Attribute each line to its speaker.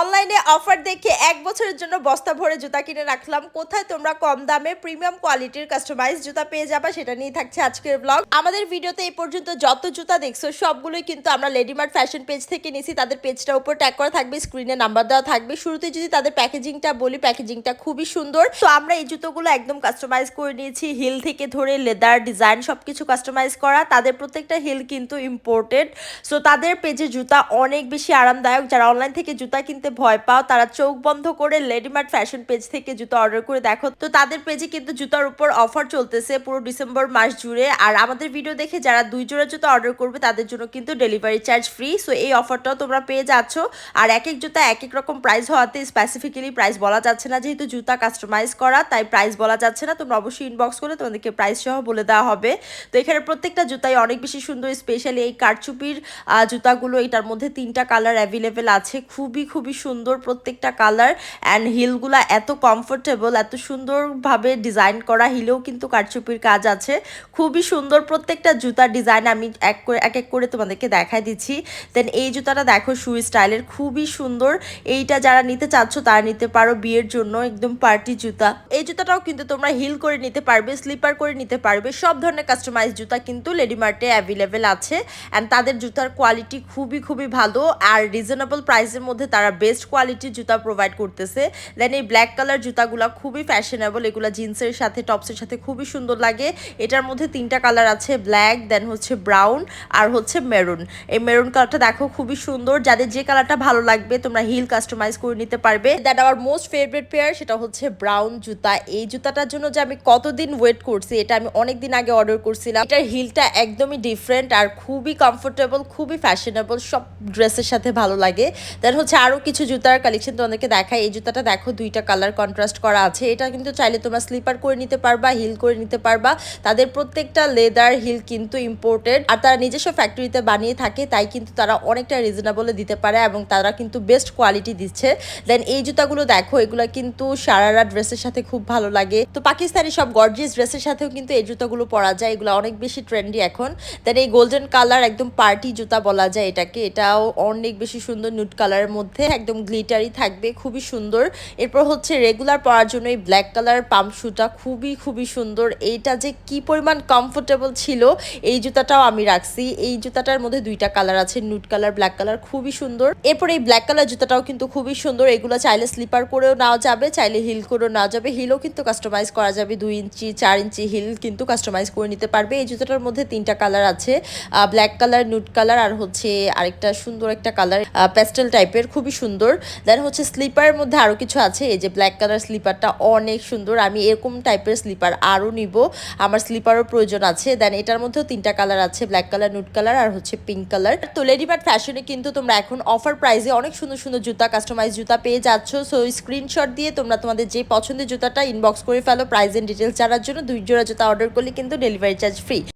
Speaker 1: অনলাইনে অফার দেখে এক বছরের জন্য বস্তা ভরে জুতা কিনে রাখলাম। কোথায় তোমরা কম দামে প্রিমিয়াম কোয়ালিটির কাস্টমাইজ জুতা পেয়ে যাবা সেটা নিয়ে থাকছে আজকের ব্লগ আমাদের ভিডিওতে এই পর্যন্ত যত জুতা দেখছ, সবগুলোই কিন্তু আমরা লেডিমার্ট ফ্যাশন পেজ থেকে নিছি। তাদের পেজটার উপর ট্যাগ করা থাকবে স্ক্রিনে নাম্বার দেওয়া থাকবে। শুরুতে যদি তাদের প্যাকেজিংটা বলি প্যাকেজিংটা খুবই সুন্দর। তো আমরা এই জুতোগুলো একদম কাস্টমাইজ করে নিয়েছি। হিল থেকে ধরে লেদার ডিজাইন সবকিছু কাস্টমাইজ করা। তাদের প্রত্যেকটা হিল কিন্তু ইম্পোর্টেড সো তাদের পেজে জুতা অনেক বেশি আরামদায়ক। যারা অনলাইন থেকে জুতা কিনতে ভয় পাও, তারা চোখ বন্ধ করে লেডিমার্ট ফ্যাশন পেজ থেকে জুতা অর্ডার করে দেখো। তো তাদের পেজে কিন্তু জুতার উপর অফার চলতেছে পুরো ডিসেম্বর মাস জুড়ে। আর আমাদের ভিডিও দেখে যারা দুই জোড়া জুতা অর্ডার করবে, তাদের জন্য কিন্তু ডেলিভারি চার্জ ফ্রি সো এই অফারটাও তোমরা পেয়ে যাচ্ছ। আর এক এক জুতা এক এক রকম প্রাইস হওয়াতে স্পেসিফিক্যালি প্রাইস বলা যাচ্ছে না। যেহেতু জুতা কাস্টমাইজ করা, তাই প্রাইস বলা যাচ্ছে না। তোমরা অবশ্যই ইনবক্স করে তোমাদেরকে প্রাইস সহ বলে দেওয়া হবে। তো এখানে প্রত্যেকটা জুতাই অনেক বেশি সুন্দর স্পেশালি এই কারচুপির জুতাগুলো। এটার মধ্যে তিনটা কালার অ্যাভেলেবেল আছে। খুবই খুবই সুন্দর প্রত্যেকটা কালার অ্যান্ড হিলগুলা এত কমফোর্টেবল এত সুন্দরভাবে ডিজাইন করা হিলেও কিন্তু কারচুপির কাজ আছে। খুবই সুন্দর প্রত্যেকটা জুতার ডিজাইন আমি এক করে, এক এক করে তোমাদেরকে দেখাই দিচ্ছি। দেন এই জুতাটা দেখো শু স্টাইলের খুবই সুন্দর। এইটা যারা নিতে চাচ্ছ, তারা নিতে পারো বিয়ের জন্য একদম পার্টি জুতা। এই জুতাটাও কিন্তু তোমরা হিল করে নিতে পারবে স্লিপার করে নিতে পারবে। সব ধরনের কাস্টমাইজ জুতা কিন্তু লেডিমার্টে অ্যাভেলেবেল আছে। অ্যান্ড তাদের জুতার কোয়ালিটি খুবই খুবই ভালো। আর রিজনেবল প্রাইসের মধ্যে তারা বেস্ট কোয়ালিটির জুতা প্রোভাইড করতেছে। দেন এই ব্ল্যাক কালার জুতাগুলো খুবই ফ্যাশনেবল এগুলো জিন্সের সাথে টপসের সাথে খুবই সুন্দর লাগে। এটার মধ্যে তিনটা কালার আছে ব্ল্যাক দেন হচ্ছে ব্রাউন আর হচ্ছে মেরুন এই মেরুন কালারটা দেখো খুবই সুন্দর। যাদের যে কালারটা ভালো লাগবে, তোমরা হিল কাস্টমাইজ করে নিতে পারবে। দ্যাট আমার মোস্ট ফেভারিট পেয়ার সেটা হচ্ছে ব্রাউন জুতা। এই জুতাটার জন্য যে আমি কতদিন ওয়েট করছি, এটা আমি অনেক দিন আগে অর্ডার করছিলাম। এটার হিলটা একদমই ডিফারেন্ট আর খুবই কমফোর্টেবল খুবই ফ্যাশনেবল সব ড্রেসের সাথে ভালো লাগে। দেন হচ্ছে আরও কিছু জুতার কালেকশন তোমাদেরকে দেখাই। এই জুতাটা দেখো, দুইটা কালার কন্ট্রাস্ট করা আছে। এটা কিন্তু চাইলে তোমরা স্লিপার করে নিতে পারবা হিল করে নিতে পারবা। তাদের প্রত্যেকটা লেদার হিল কিন্তু ইম্পোর্টেড আর তারা নিজস্ব ফ্যাক্টরিতে বানিয়ে থাকে, তাই কিন্তু তারা অনেকটা রিজনেবলে দিতে পারে এবং তারা কিন্তু বেস্ট কোয়ালিটি দিচ্ছে। দেন এই জুতাগুলো দেখো, এগুলো কিন্তু সারারা ড্রেসের সাথে খুব ভালো লাগে। তো পাকিস্তানি সব গর্জিয়াস ড্রেসের সাথেও কিন্তু এই জুতাগুলো পরা যায়। এগুলো অনেক বেশি ট্রেন্ডি এখন। দেন এই গোল্ডেন কালার একদম পার্টি জুতা বলা যায় এটাকে। এটাও অনেক বেশি সুন্দর নুট কালারের মধ্যে। একদম গ্লিটারি থাকবে, খুবই সুন্দর। এরপর হচ্ছে রেগুলার পরার জন্য এই ব্ল্যাক কালার পাম্প শুটা খুবই খুবই সুন্দর। এইটা যে কি পরিমাণ কমফোর্টেবল ছিল, এই জুতাটাও আমি রাখছি। এই জুতাটার মধ্যে দুইটা কালার আছে নুট কালার ব্ল্যাক কালার খুবই সুন্দর। এরপর এই ব্ল্যাক কালার জুতাটাও কিন্তু খুবই সুন্দর। এগুলো চাইলে স্লিপার করেও নেওয়া যাবে, চাইলে হিল করেও নেওয়া যাবে। হিলও কিন্তু কাস্টমাইজ করা যাবে, দুই ইঞ্চি, চার ইঞ্চি হিল কিন্তু কাস্টমাইজ করে নিতে পারবে। এই জুতাটার মধ্যে তিনটা কালার আছে ব্ল্যাক কালার নুট কালার আর হচ্ছে আরেকটা সুন্দর একটা কালার প্যাস্টেল টাইপের খুবই সুন্দর। দেন হচ্ছে স্লিপারের মধ্যে আরও কিছু আছে। এই যে ব্ল্যাক কালার স্লিপারটা অনেক সুন্দর। আমি এরকম টাইপের স্লিপার আরও নিব। আমার স্লিপারও প্রয়োজন আছে। দেন এটার মধ্যেও তিনটা কালার আছে। ব্ল্যাক কালার নুট কালার আর হচ্ছে পিঙ্ক কালার তো লেডিবার্ড ফ্যাশনে কিন্তু তোমরা এখন অফার প্রাইসে অনেক সুন্দর সুন্দর জুতা কাস্টমাইজ জুতা পেয়ে যাচ্ছ। সো স্ক্রিনশট দিয়ে তোমরা তোমাদের যে পছন্দের জুতাটা ইনবক্স করে ফেলো। প্রাইস এন্ড ডিটেলস জানার জন্য দুই জোড়া জুতা অর্ডার করলে কিন্তু ডেলিভারি চার্জ ফ্রি